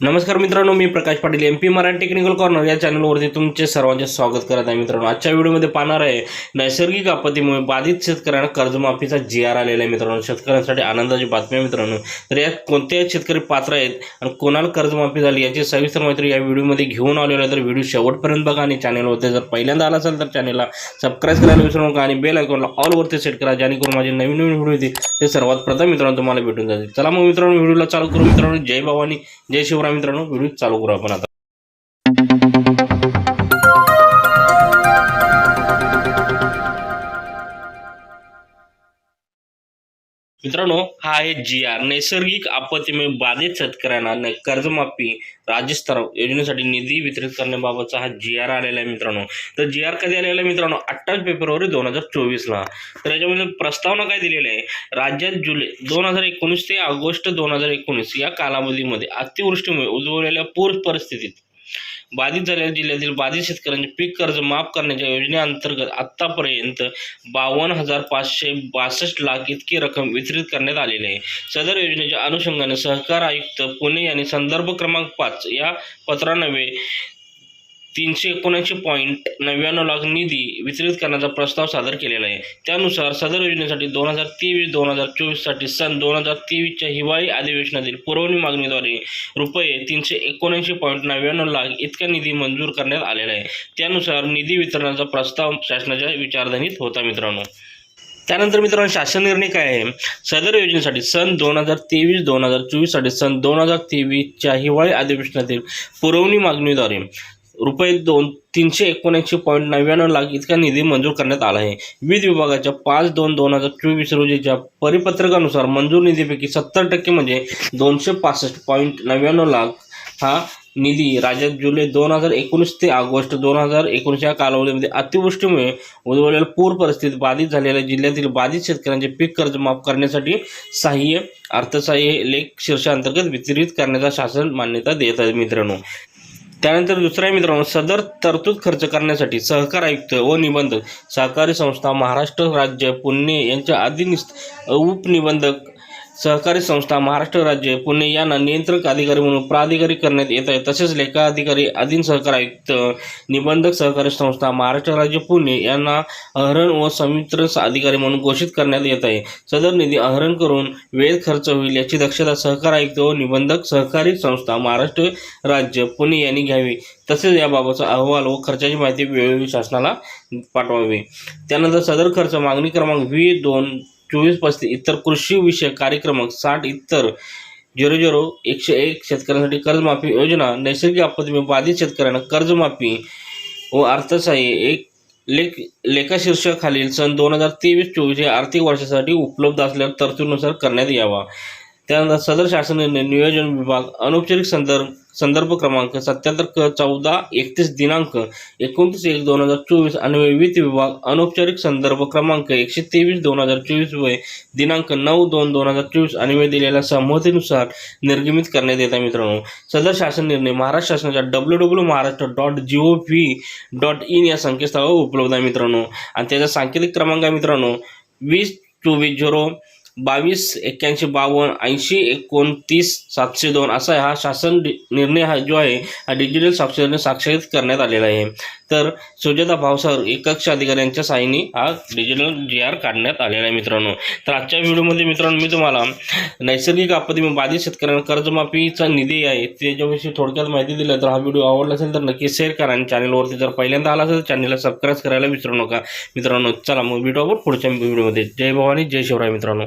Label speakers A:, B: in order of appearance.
A: नमस्कार मित्रांनो मी Prakash Patil M P Marathi technical corner या चॅनलवरती तुमचे सर्वांचे स्वागत करत आहे मित्रांनो. आजच्या व्हिडिओमध्ये पाहणार आहे नैसर्गिक आपत्तीमुळे बाधित शेतकऱ्यांना कर्जमाफीचा जी आर आलेला आहे मित्रांनो. शेतकऱ्यांसाठी आनंदाची बातमी आहे मित्रांनो. तर यात कोणते शेतकरी पात्र आहेत आणि कोणाला कर्जमाफी झाली याची सविस्तर माहिती या व्हिडिओमध्ये घेऊन आलेलो आहे. तर व्हिडिओ शेवटपर्यंत बघा आणि चॅनलवरती जर पहिल्यांदा आला असेल तर चॅनलला सबस्क्राईब करायला विसरू नका आणि बेल आयकॉनला ऑलवरती सेट करा जेणेकरून माझे नवीन नवीन व्हिडिओ येतील. ते सर्वात प्रथम मित्रांनो तुम्हाला भेटून जातील. चला मग मित्रांनो व्हिडिओला चालू करू. मित्रांनो जय भवानी जय शिवराय. मित्रांनो व्हिडिओ चालू करू आपण आता. मित्रांनो हा आहे जी आर नैसर्गिक आपत्तीमुळे बाधित शेतकऱ्यांना कर्जमाफी राज्यस्तराव योजनेसाठी निधी वितरित करण्याबाबतचा हा जी आर आलेला आहे मित्रांनो. तर जी आर कधी आलेला आहे मित्रांनो? अठ्ठावीस फेब्रुवारी दोन हजार चोवीसला. तर याच्यामध्ये प्रस्तावना काय दिलेली आहे? राज्यात जुलै दोन हजार एकोणीस ते ऑगस्ट दोन हजार एकोणीस या कालावधीमध्ये अतिवृष्टीमुळे उद्भवलेल्या पूर परिस्थितीत बाधित झालेल्या जिल्ह्यातील बाधित शेतकऱ्यांचे पीक कर्ज माफ करण्याच्या योजनेअंतर्गत आतापर्यंत बावन्न हजार पाचशे बासष्ट लाख इतकी रक्कम वितरित करण्यात आलेली आहे. सदर योजनेच्या अनुषंगाने सहकार आयुक्त पुणे यांनी संदर्भ क्रमांक पाच या पत्रानवे तीनशे एकोणऐंशी पॉईंट नव्याण्णव लाख निधी वितरित करण्याचा प्रस्ताव सादर केलेला आहे. त्यानुसार सदर योजनेसाठी दोन हजार तेवीस दोन हजार चोवीससाठी सन दोन हजार तेवीसच्या हिवाळी अधिवेशनातील पुरवणी मागणीद्वारे रुपये तीनशे एकोणऐंशी पॉईंट नव्याण्णव लाख इतका निधी मंजूर करण्यात आलेला आहे. त्यानुसार निधी वितरणाचा प्रस्ताव शासनाच्या विचारधनीत होता मित्रांनो. त्यानंतर मित्रांनो शासन निर्णय काय आहे? सदर योजनेसाठी सन दोन हजार तेवीस दोन हजार चोवीससाठी सन दोन हजार तेवीसच्या हिवाळी अधिवेशनातील पुरवणी मागणीद्वारे रुपये दोन तीनशे एकोणऐंशी पॉईंट नव्याण्णव लाख इतका निधी मंजूर करण्यात आला आहे. वीज विभागाच्या पाच दोन दोन हजार चोवीस रोजीच्या परिपत्रकानुसार मंजूर निधीपैकी सत्तर टक्के म्हणजे दोनशे पासष्ट पॉईंट नव्याण्णव लाख हा निधी राज्यात जुलै दोन हजार एकोणीस ते ऑगस्ट दोन हजार एकोणीस या कालावधीमध्ये अतिवृष्टीमुळे उद्भवलेल्या पूर परिस्थितीत बाधित झालेल्या जिल्ह्यातील बाधित शेतकऱ्यांचे पीक कर्ज माफ करण्यासाठी सहाय्य अर्थसहाय्य लेख शीर्षांतर्गत वितरित करण्याचा शासन मान्यता देत आहे मित्रांनो. त्यानंतर दुसरा आहे मित्रांनो सदर तरतूद खर्च करण्यासाठी सहकार आयुक्त व निबंधक सहकारी संस्था महाराष्ट्र राज्य पुणे यांच्या अधिनिस्त उपनिबंधक सहकारी संस्था महाराष्ट्र राज्य पुणे यांना नियंत्रक अधिकारी म्हणून प्राधिकारी करण्यात येत आहे. तसेच लेखा अधिकारी अधीन सहकार आयुक्त निबंधक सहकारी संस्था महाराष्ट्र राज्य पुणे यांना अहरण व समित्र अधिकारी म्हणून घोषित करण्यात येत आहे. सदर निधी अहरण करून वेळ खर्च होईल याची दक्षता सहकार आयुक्त व निबंधक सहकारी संस्था महाराष्ट्र राज्य पुणे यांनी घ्यावी. तसेच याबाबतचा अहवाल व खर्चाची माहिती वेळोवेळी शासनाला पाठवावी. त्यानंतर सदर खर्च मागणी क्रमांक व्ही दोन चोवीस पस्तीस इतर कृषी विषयक कार्यक्रम साठ इतर झिरो झिरो एकशे एक शेतकऱ्यांसाठी कर्जमाफी योजना नैसर्गिक आपत्तीमुळे बाधित शेतकऱ्यांना कर्जमाफी व अर्थसहाय्य. एक लेख लेखाशीर्षाखालील सन दोन हजार तेवीस चोवीस या आर्थिक वर्षासाठी उपलब्ध असलेल्या तरतुदीनुसार करण्यात यावा. त्यानंतर सदर शासन निर्णय नियोजन विभाग अनौपचारिक संदर्भ संदर्भ क्रमांक सत्याहत्तर क चौदा एकतीस दिनांक एकोणतीस एक दोन हजार चोवीस आणि विविध विभाग अनौपचारिक संदर्भ क्रमांक एकशे तेवीस दोन हजार चोवीस वय दिनांक नऊ दोन दोन हजार चोवीस आणि वेळ दिलेल्या संमतीनुसार निर्गमित करण्यात येत आहे मित्रांनो. सदर शासन निर्णय महाराष्ट्र शासनाच्या W W Maharashtra dot G O V dot in या संकेतस्थळावर उपलब्ध आहे मित्रांनो. आणि त्याचा सांकेतिक क्रमांक आहे मित्रांनो वीस चोवीस झिरो बावीस एक्क्याऐंशी बावन्न ऐंशी एकोणतीस सातशे दोन असा हा शासन डि- निर्णय हा जो आहे हा डिजिटल साक्षरने साक्षरित करण्यात आलेला आहे. तर सुजाता भावसार एकक्ष अधिकाऱ्यांच्या साहाय्याने हा डिजिटल जी आर काढण्यात आलेला आहे मित्रांनो. तर आजच्या व्हिडिओमध्ये मित्रांनो मी तुम्हाला नैसर्गिक आपत्तीमुळे बाधित शेतकऱ्यांना कर्जमाफीचा निधी आहे त्याच्याविषयी थोडक्यात माहिती दिली तर हा व्हिडिओ आवडला असेल तर नक्की शेअर करा आणि चॅनलवरती जर पहिल्यांदा आला असेल तर चॅनलला सबस्क्राईब करायला विसरू नका. मित्रांनो चला मग व्हिडिओ आपण पुढच्या व्हिडिओमध्ये जय भवानी जय शिवराय मित्रांनो.